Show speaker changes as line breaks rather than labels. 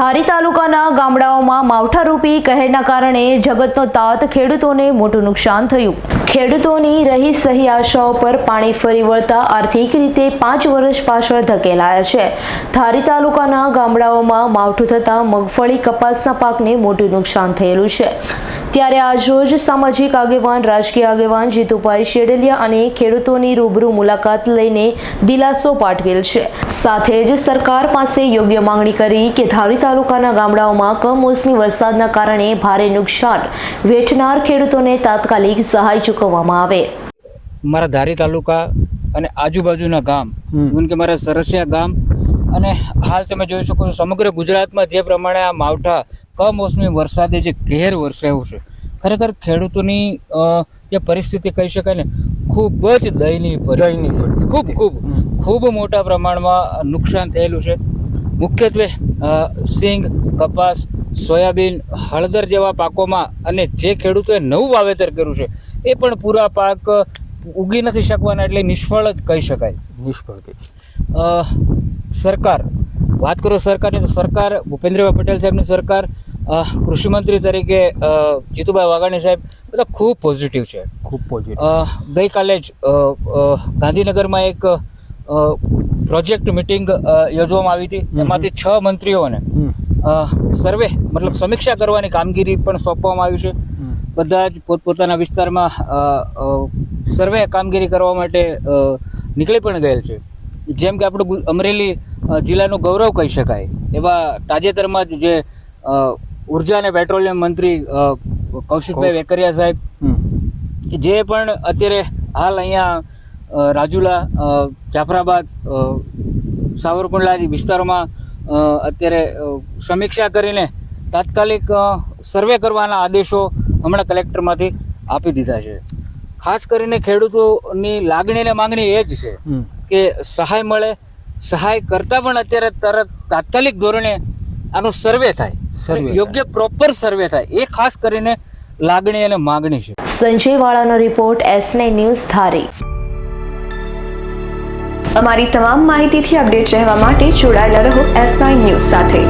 ધારી તાલુકાના ગામડાઓમાં માવઠારૂપી કહેરના કારણે જગતનો તાત ખેડૂતોને મોટું નુકસાન થયું. ખેડૂતોની રહી સહી આશાઓ પર પાણી ફરી વળતા આર્થિક રીતે પાંચ વર્ષ પાછળ ધકેલાયા છે. ધારી તાલુકાના ગામડાઓમાં માવઠું થતાં મગફળી કપાસના પાકને મોટું નુકસાન થયેલું છે. ત્યારે આજરોજ સામાજિક આગેવાન રાજકીય આગેવાન જીતુભાઈ શેડલિયા અને ખેડૂતોની રૂબરૂ મુલાકાત લઈને દિલાસો પાઠવેલ છે સાથે જ સરકાર પાસે યોગ્ય માંગણી કરી કે ધારી તાલુકાના ગામડાઓમાં કમોસમી વરસાદના કારણે ભારે નુકસાન વેઠનાર ખેડૂતોને તાત્કાલિક સહાય ચૂકવવામાં આવે
મારા ધારી તાલુકા અને આજુબાજુના ગામ. જેમ કે મારા સરસિયા ગામ અને હાલ તમે જોઈ શકો છો સમગ્ર ગુજરાતમાં જે પ્રમાણે આ માવઠા કમોસમી વરસાદે જે ઘેર વરસાયું છે ખરેખર ખેડૂતોની જે પરિસ્થિતિ કહી શકાય ને ખૂબ જ દયનીય પરિસ્થિતિ. ખૂબ ખૂબ ખૂબ મોટા પ્રમાણમાં નુકસાન થયેલું છે. મુખ્યત્વે સિંગ કપાસ સોયાબીન હળદર જેવા પાકોમાં અને જે ખેડૂતોએ નવું વાવેતર કર્યું છે એ પણ પૂરા પાક ઉગી નથી શકવાના એટલે નિષ્ફળ જ કહી શકાય.
નિષ્ફળ
સરકાર વાત કરો સરકારની તો સરકાર ભૂપેન્દ્રભાઈ પટેલ સાહેબની સરકાર કૃષિમંત્રી તરીકે જીતુભાઈ વાઘાણી સાહેબ બધા ખૂબ પોઝિટિવ છે.
ખૂબ પોઝિટિવ
ગઈકાલે જ ગાંધીનગરમાં એક પ્રોજેક્ટ મિટિંગ યોજવામાં આવી હતી. એમાંથી છ મંત્રીઓને સર્વે મતલબ સમીક્ષા કરવાની કામગીરી પણ સોંપવામાં આવી છે. બધા જ પોતપોતાના વિસ્તારમાં સર્વે કામગીરી કરવા માટે નીકળી પણ ગયેલ છે. જેમ કે આપણું અમરેલી જિલ્લાનું ગૌરવ કહી શકાય. એવા તાજેતરમાં જ જે ઊર્જા અને પેટ્રોલિયમ મંત્રી કૌશિકભાઈ વેકરિયા સાહેબ જે પણ અત્યારે હાલ અહીંયા રાજુલા જાફરાબાદ સાવરકુંડલા વિસ્તારોમાં અત્યારે સમીક્ષા કરીને તાત્કાલિક સર્વે કરવાના આદેશો હમણાં કલેક્ટરમાંથી આપી દીધા છે. ખાસ કરીને ખેડૂતોની લાગણી અને માંગણી એ જ છે કે સહાય મળે સહાય કરતાં પણ અત્યારે તરત તાત્કાલિક ધોરણે આનો સર્વે થાય. યોગ્ય પ્રોપર સર્વે થાય. એ ખાસ કરીને લાગણી અને માગણી છે.
સંજય વાળાનો રિપોર્ટ એસ ન્યૂઝ ધારી.
અમારી તમામ માહિતીથી અપડેટ રહેવા માટે જોડાયેલા રહો એસ નાઇન ન્યૂઝ સાથે.